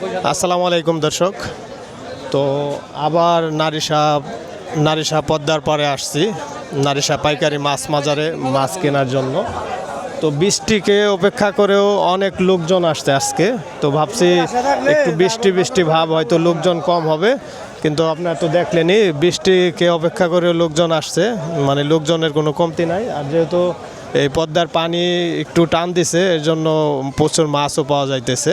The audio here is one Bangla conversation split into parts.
আসসালামু আলাইকুম, দর্শক। তো আবার নারিশা নারিশা পদ্মার পরে আসছি। নারিশা পাইকারি মাছ মাজারে মাছ কেনার জন্য। তো বৃষ্টিকে অপেক্ষা করেও অনেক লোকজন আসছে আজকে। তো ভাবছি একটু বৃষ্টি বৃষ্টি ভাব, হয়তো লোকজন কম হবে। কিন্তু আপনার তো দেখলেনই, বৃষ্টিকে অপেক্ষা করে লোকজন আসছে। মানে লোকজনের কোনো কমতি নাই। আর যেহেতু এই পদ্মার পানি একটু টান দিছে, এর জন্য প্রচুর মাছও পাওয়া যাইতেছে।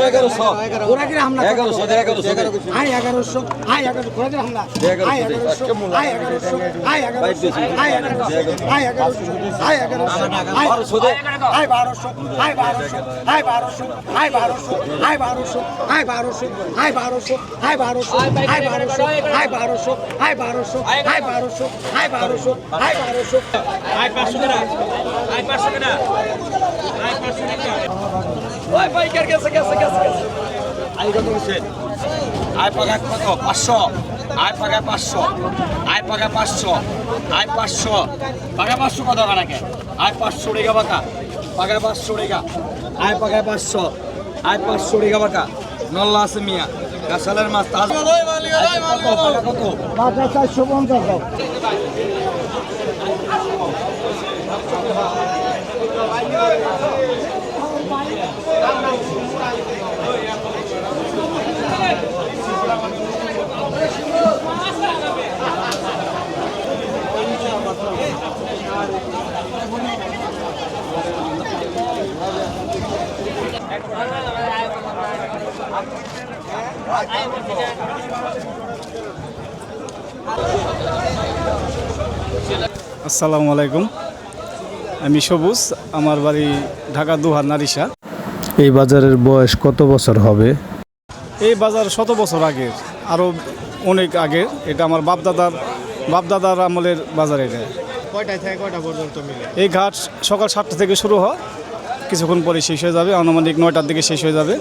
এগারোশো ওরা কিরা হামলা করে? এগারোশো এগারোশো আয় এগারোশো আয় এগারো ওরা কিরা হামলা আয় এগারোশো আয় এগারোশো আয় এগারোশো আয় এগারোশো আয় এগারোশো আয় এগারোশো আয় বারোশো দে। আয় বারোশো আয় বারোশো আয় বারোশো আয় বারোশো আয় বারোশো আয় বারোশো আয় বারোশো আয় বারোশো আয় বারোশো আয় বারোশো আয় বারোশো আয় বারোশো আয় বারোশো আয় বারোশো ওই পাইকার গেছে গেছে গেছে গেছে। আই কত গেছেন আই পাকা কত? পাঁচশো। আই পাকা পাঁচশো। আই পাকা পাঁচশো। আই পাঁচশো। পাকা পাঁচশো কত কানাকে আই পাঁচশো রেগা বাকা। পাকা পাঁচশো রেগা আই পাকা পাঁচশো। আই পাঁচশো রেগা বাকা। নল্লা আছে মিয়া। গাছালের মাছ তাজ কত? পাকা কত? বাটা চারশো পঞ্চাশ। আসসালামু আলাইকুম। আমি সবুজ আমার বাড়ি ঢাকা দুহার নারিশা। এই বাজারের বয়স কত বছর হবে? এই বাজার শত বছর আগের আরও অনেক আগের। এটা আমার বাপদাদার বাপদাদার আমলের বাজার এটা। কয়টায় থেকে কয়টা পর্যন্ত মিলে? এই ঘাট সকাল সাতটা থেকে শুরু হয়। কিছুক্ষণ পরে শেষ হয়ে যাবে আনুমানিক নয়টার দিকে শেষ হয়ে যাবে।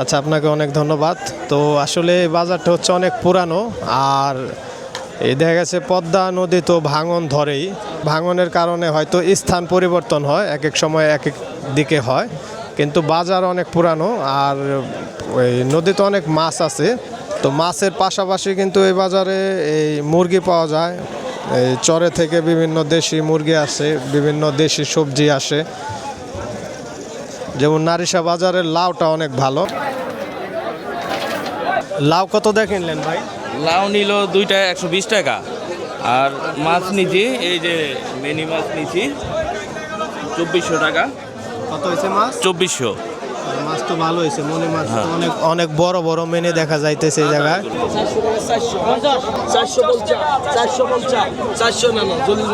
আচ্ছা আপনাকে অনেক ধন্যবাদ। তো আসলে বাজারটা হচ্ছে অনেক পুরানো আর এই দেখা গেছে পদ্মা নদী তো ভাঙন ধরেই। ভাঙনের কারণে হয়তো স্থান পরিবর্তন হয়, এক এক সময় এক এক দিকে হয়। কিন্তু বাজার অনেক পুরানো আর ওই নদীতে অনেক মাছ আছে। তো মাছের পাশাপাশি কিন্তু এই বাজারে এই মুরগি পাওয়া যায়। এই চরে থেকে বিভিন্ন দেশি মুরগি আসে, বিভিন্ন দেশি সবজি আসে। যেমন নারিশা বাজারের লাউটা অনেক ভালো। লাউ কত কিনলেন ভাই? লাউ নিল দুইটা একশো বিশ টাকা। আর মাছ নিচ্ছি এই যে মিনি মাছ নিচ্ছি চব্বিশশো টাকা। কত হয়েছে মাছ? চব্বিশশো। তো ভালো হয়েছে মনে মাছ অনেক অনেক বড় বড় মেনে দেখা যাইতেছে এই জায়গায় চারশো পঞ্চাশ চারশো পঞ্চাশ চারশো না না চল্লিশ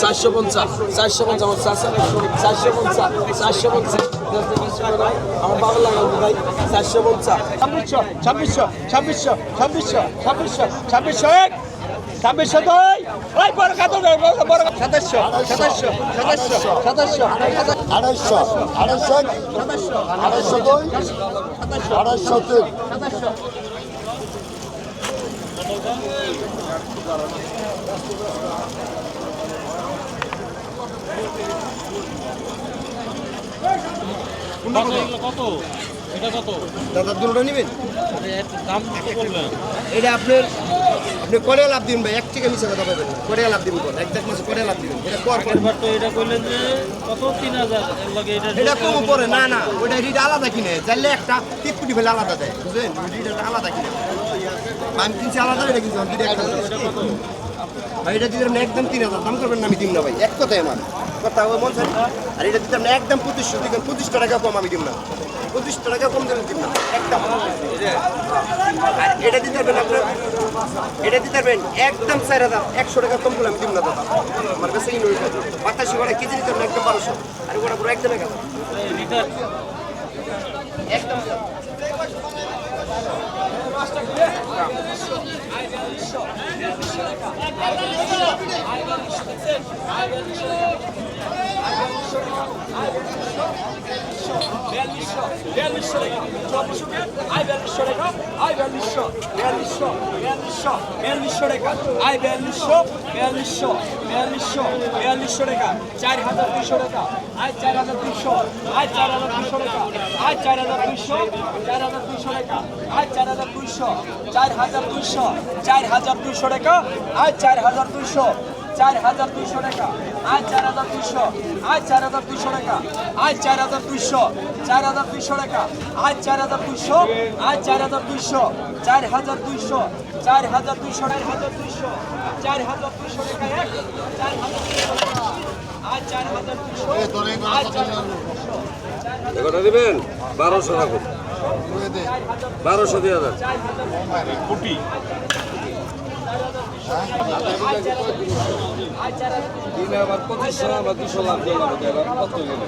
চারশো পঞ্চাশ চারশো পঞ্চাশ আমার চারশো চারশো পঞ্চাশ চারশো পঞ্চাশ আমার বাবা লাগাবো ভাই চারশো পঞ্চাশ ছাব্বিশশো ছাব্বিশশো ছাব্বিশশো ছাব্বিশশো ছাব্বিশশো ছাব্বিশশো এক ছাব্বিশশো দুই ওই বড় কত বড় সাতাশশো সাতাশশো সাতাশশো সাতাশশো আড়াইশো আড়াইশো আড়াইশো দুই আড়াইশো তিন। দাদা দুটো নেবেন? এটা আপনার আপনি করে লাভ দিন ভাই এক থেকে মিশে কথা পাবেন করে লাভ দিন কোন এক দেখ মাসে করে লাভ দিন এটা কর এটা কম উপরে না না ওটা রিড আলাদা কিনে। চাইলে একটা টিপকুটি ফেলে আলাদা দেয় বুঝলেন? রিড আলাদা কিনে। আমি কিনছি আলাদা এটা কিনছি আমি একটা ভাই, এটা দিতে আপনি একদম তিন হাজার। দাম করবেন না, আমি দিম না ভাই। এক কথাই আমার। কথা মন আর এটা দিতে আপনি একদম পঁচিশশো দিবেন পঁচিশশো টাকা কম আমি দিম না। পঁচিশশো টাকা কম দেবেন না। একদম। এটা দিতে পারবেন আপনার এটা দিতে পারবেন একদম চার হাজার। একশো টাকা কম করে আমি দিব না দাদা। আমার কাছে কিনে বাতাসি করে কেজি একদম বারোশো। আর ওটা পুরো একদম এক হাজার একদম আইগালিশ আইগালিশ বিয়াল্লিশশো বিয়াল্লিশশো টাকা চব্বিশশো আই বিয়াল্লিশশো টাকা আই বিয়াল্লিশশো বিয়াল্লিশশো বিয়াল্লিশশো বিয়াল্লিশশো টাকা আই বিয়াল্লিশশো বিয়াল্লিশশো বিয়াল্লিশশো বিয়াল্লিশশো টাকা চার হাজার দুইশো টাকা আই চার হাজার দুইশো আই চার হাজার দুইশো টাকা আই চার হাজার দুইশো চার হাজার দুইশো টাকা আই চার হাজার দুইশো চার হাজার দুইশো চার হাজার দুইশো টাকা আই চার হাজার দুইশো চার হাজার দুইশো টাকা চার হাজার দুইশো চার হাজার দুইশো টাকা চার হাজার দুইশো চার হাজার দুইশো টাকা চার হাজার দুইশো চার হাজার দুইশো চার হাজার দুইশো চার হাজার দুইশো চার হাজার দুইশো চার হাজার দুইশো টাকা এক চার হাজার দুইশো টাকা আয় চার হাজার দুইশো চার হাজার দুইশো কটা দিবেন বারোশো রাখুন বারোশো দিয়ে দেন দিনে আবার পঁচিশশো আমরা দুশো লাভ দিয়ে যাব এবার কত গেলে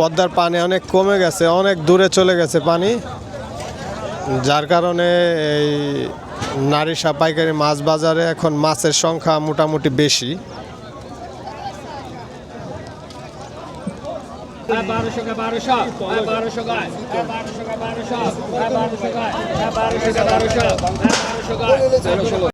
পদ্মার পানি অনেক কমে গেছে, অনেক দূরে চলে গেছে পানি। যার কারণে এই নারিশা পাইকারি মাছ বাজারে এখন মাছের সংখ্যা মোটামুটি বেশি।